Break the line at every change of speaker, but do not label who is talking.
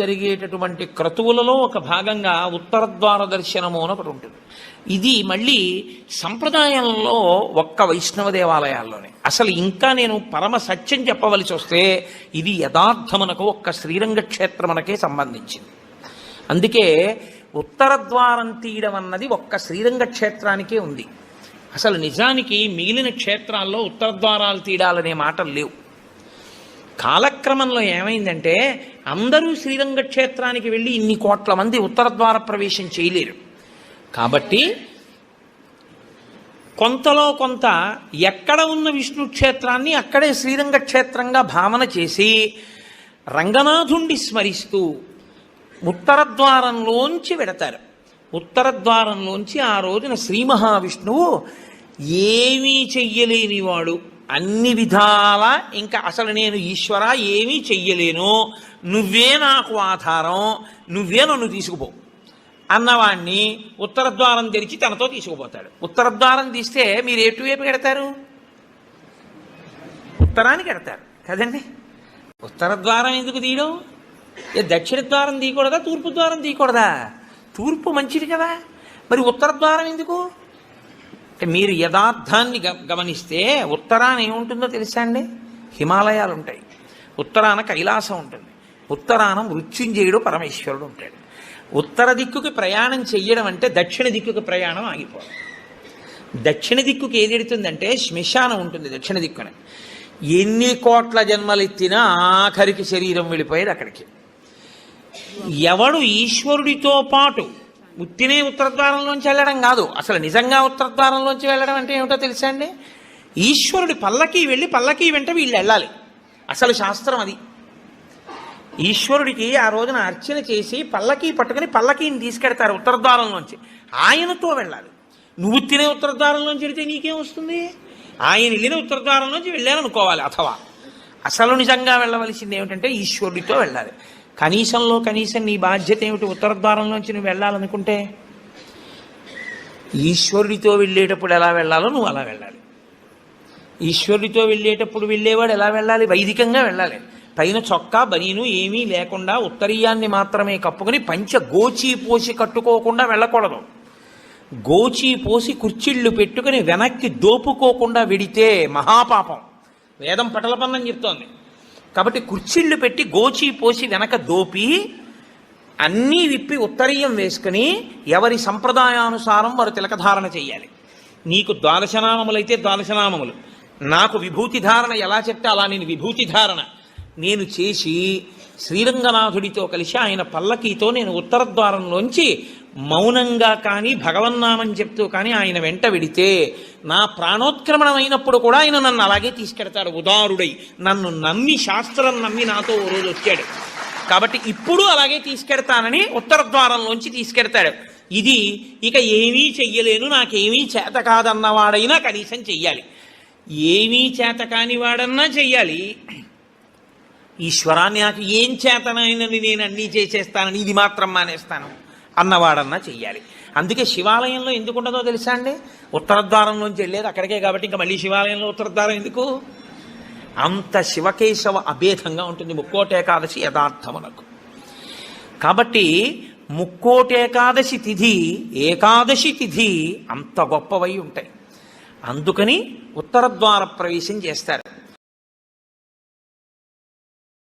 జరిగేటటువంటి క్రతువులలో ఒక భాగంగా ఉత్తర ద్వార దర్శనము అని ఒకటి ఉంటుంది. ఇది మళ్ళీ సంప్రదాయంలో ఒక్క వైష్ణవ దేవాలయాల్లోనే. అసలు ఇంకా నేను పరమ సత్యం చెప్పవలసి వస్తే ఇది యథార్థమునకు ఒక్క శ్రీరంగ క్షేత్రమునకే సంబంధించింది. అందుకే ఉత్తర ద్వారం తీయడం అన్నది ఒక్క శ్రీరంగ క్షేత్రానికే ఉంది. అసలు నిజానికి మిగిలిన క్షేత్రాల్లో ఉత్తర ద్వారాలు తీయడాలనే మాటలు లేవు. కాలక్రమంలో ఏమైందంటే అందరూ శ్రీరంగ క్షేత్రానికి వెళ్ళి ఇన్ని కోట్ల మంది ఉత్తర ద్వార ప్రవేశం చేయలేరు. కాబట్టి కొంతలో కొంత ఎక్కడ ఉన్న విష్ణు క్షేత్రాన్ని అక్కడే శ్రీరంగ క్షేత్రంగా భావన చేసి రంగనాథుండి స్మరిస్తూ ఉత్తర ద్వారంలోంచి వెడతారు. ఉత్తర ద్వారంలోంచి ఆ రోజున శ్రీ మహావిష్ణువు ఏమీ చెయ్యలేనివాడు. అన్ని విధాల ఇంకా అసలు నేను ఈశ్వర ఏమీ చెయ్యలేను. నువ్వే నాకు ఆధారం. నువ్వే నన్ను తీసుకుపో. అన్నవాణ్ణి ఉత్తర ద్వారం తెరిచి తనతో తీసుకుపోతాడు. ఉత్తర ద్వారం తీస్తే మీరు ఎటువైపు పెడతారు ఉత్తరానికి పెడతారు కదండి? ఉత్తర ద్వారం ఎందుకు తీయడం? ఏ దక్షిణ ద్వారం తీయకూడదా? తూర్పు ద్వారం తీయకూడదా? తూర్పు మంచిది కదా. మరి ఉత్తర ద్వారం ఎందుకు? అంటే మీరు యథార్థాన్ని గ- గమనిస్తే ఉత్తరాన ఏముంటుందో తెలుసా అండి? హిమాలయాలు ఉంటాయి. ఉత్తరాన కైలాసం ఉంటుంది. ఉత్తరాన మృత్యుంజయుడు పరమేశ్వరుడు ఉంటాడు. ఉత్తర దిక్కుకి ప్రయాణం చెయ్యడం అంటే దక్షిణ దిక్కుకి ప్రయాణం ఆగిపోవడం. దక్షిణ దిక్కుకి ఏది ఎడుతుందంటే శ్మశానం ఉంటుంది దక్షిణ దిక్కున. ఎన్ని కోట్ల జన్మలెత్తినా ఆఖరికి శరీరం వెళ్ళిపోయేది అక్కడికి. ఎవడు ఈశ్వరుడితో పాటు ఉత్తినే ఉత్తరద్వారంలోంచి వెళ్ళడం కాదు. అసలు నిజంగా ఉత్తరద్వారంలోంచి వెళ్ళడం అంటే ఏమిటో తెలుసా అండి? ఈశ్వరుడి పల్లకి వెళ్ళి పల్లకి వెంట వీళ్ళు వెళ్ళాలి. అసలు శాస్త్రం అది. ఈశ్వరుడికి ఆ రోజున అర్చన చేసి పల్లకి పట్టుకుని పల్లకీని తీసుకెడతారు ఉత్తరద్వారంలోంచి. ఆయనతో వెళ్ళాలి. నువ్వు తినే ఉత్తరద్వారంలోంచి వెళితే నీకేం వస్తుంది? ఆయన వెళ్ళిన ఉత్తరద్వారంలోంచి వెళ్ళాలనుకోవాలి అథవా. అసలు నిజంగా వెళ్ళవలసింది ఏమిటంటే ఈశ్వరుడితో వెళ్ళాలి. కనీసంలో కనీసం నీ బాధ్యత ఏమిటి? ఉత్తరద్వారంలోంచి నువ్వు వెళ్ళాలనుకుంటే ఈశ్వరుడితో వెళ్ళేటప్పుడు ఎలా వెళ్ళాలో నువ్వు అలా వెళ్ళాలి. ఈశ్వరుడితో వెళ్ళేటప్పుడు వెళ్ళేవాడు ఎలా వెళ్ళాలి? వైదికంగా వెళ్ళాలి. పైన చొక్కా బనీను ఏమీ లేకుండా ఉత్తరీయాన్ని మాత్రమే కప్పుకొని పంచ గోచి పోసి కట్టుకోకుండా వెళ్ళకూడదు. గోచి పోసి కుర్చీళ్ళు పెట్టుకుని వెనక్కి దోపుకోకుండా వెడితే మహాపాపం. వేదం పటలపన్నం చెప్తోంది. కాబట్టి కుర్చీళ్ళు పెట్టి గోచి పోసి వెనక దోపి అన్నీ విప్పి ఉత్తరీయం వేసుకుని ఎవరి సంప్రదాయానుసారం వారు తిలకధారణ చేయాలి. నీకు ద్వాదశనామములైతే ద్వాదశనామములు. నాకు విభూతి ధారణ ఎలా చెప్తే అలా నేను విభూతి ధారణ. నేను చేసి శ్రీరంగనాథుడితో కలిసి ఆయన పల్లకీతో నేను ఉత్తర ద్వారంలోంచి మౌనంగా కానీ భగవన్నామని చెప్తూ కానీ ఆయన వెంట వెడితే నా ప్రాణోత్క్రమణం అయినప్పుడు కూడా ఆయన నన్ను అలాగే తీసుకెడతాడు. ఉదారుడై నన్ను నమ్మి శాస్త్రం నమ్మి నాతో ఓ రోజు వచ్చాడు. కాబట్టి ఇప్పుడు అలాగే తీసుకెడతానని ఉత్తర ద్వారంలోంచి తీసుకెడతాడు. ఇది ఇక ఏమీ చెయ్యలేను నాకేమీ చేత కాదన్నవాడైనా కనీసం చెయ్యాలి. ఏమీ చేత కాని వాడన్నా చెయ్యాలి. ఈశ్వరాన్ని నాకు ఏం చేతనైనది నేను అన్నీ చేసేస్తానని ఇది మాత్రం మానేస్తాను అన్నవాడన్నా చెయ్యాలి. అందుకే శివాలయంలో ఎందుకు ఉండదో తెలుసా అండి? ఉత్తరద్వారంలోంచి వెళ్ళేది అక్కడికే కాబట్టి ఇంకా మళ్ళీ శివాలయంలో ఉత్తరద్వారం ఎందుకు? అంత శివకేశవ అభేదంగా ఉంటుంది ముక్కోటి ఏకాదశి యథార్థమునకు. కాబట్టి ముక్కోటి ఏకాదశి తిథి ఏకాదశి తిథి అంత గొప్పవై ఉంటాయి. అందుకని ఉత్తరద్వార ప్రవేశం చేస్తారు.